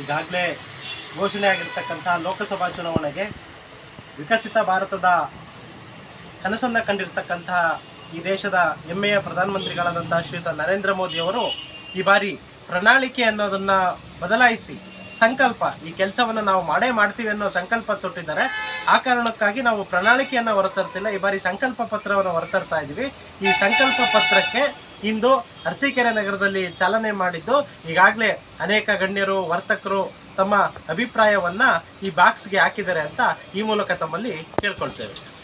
ಈಗಾಗಲೇ ಘೋಷಣೆ ಆಗಿರ್ತಕ್ಕಂಥ ಲೋಕಸಭಾ ಚುನಾವಣೆಗೆ ವಿಕಸಿತ ಭಾರತದ ಕನಸನ್ನು ಕಂಡಿರ್ತಕ್ಕಂಥ ಈ ದೇಶದ ಹೆಮ್ಮೆಯ ಪ್ರಧಾನಮಂತ್ರಿಗಳಾದಂಥ ಶ್ರೀಯುತ ನರೇಂದ್ರ ಮೋದಿಯವರು ಈ ಬಾರಿ ಪ್ರಣಾಳಿಕೆ ಅನ್ನೋದನ್ನ ಬದಲಾಯಿಸಿ ಸಂಕಲ್ಪ, ಈ ಕೆಲಸವನ್ನು ನಾವು ಮಾಡೇ ಮಾಡ್ತೀವಿ ಅನ್ನೋ ಸಂಕಲ್ಪ ತೊಟ್ಟಿದ್ದಾರೆ. ಆ ಕಾರಣಕ್ಕಾಗಿ ನಾವು ಪ್ರಣಾಳಿಕೆಯನ್ನು ಹೊರತರ್ತಿಲ್ಲ. ಈ ಬಾರಿ ಸಂಕಲ್ಪ ಪತ್ರವನ್ನು ಹೊರತರ್ತಾ ಇದ್ದೀವಿ ಈ ಸಂಕಲ್ಪ ಪತ್ರಕ್ಕೆ ಇಂದು ಅರಸೀಕೆರೆ ನಗರದಲ್ಲಿ ಚಾಲನೆ ಮಾಡಿದ್ದು. ಈಗಾಗಲೇ ಅನೇಕ ಗಣ್ಯರು, ವರ್ತಕರು ತಮ್ಮ ಅಭಿಪ್ರಾಯವನ್ನ ಈ ಬಾಕ್ಸ್ಗೆ ಹಾಕಿದ್ದಾರೆ ಅಂತ ಈ ಮೂಲಕ ತಮ್ಮಲ್ಲಿ ಕೇಳ್ಕೊಳ್ತೇವೆ.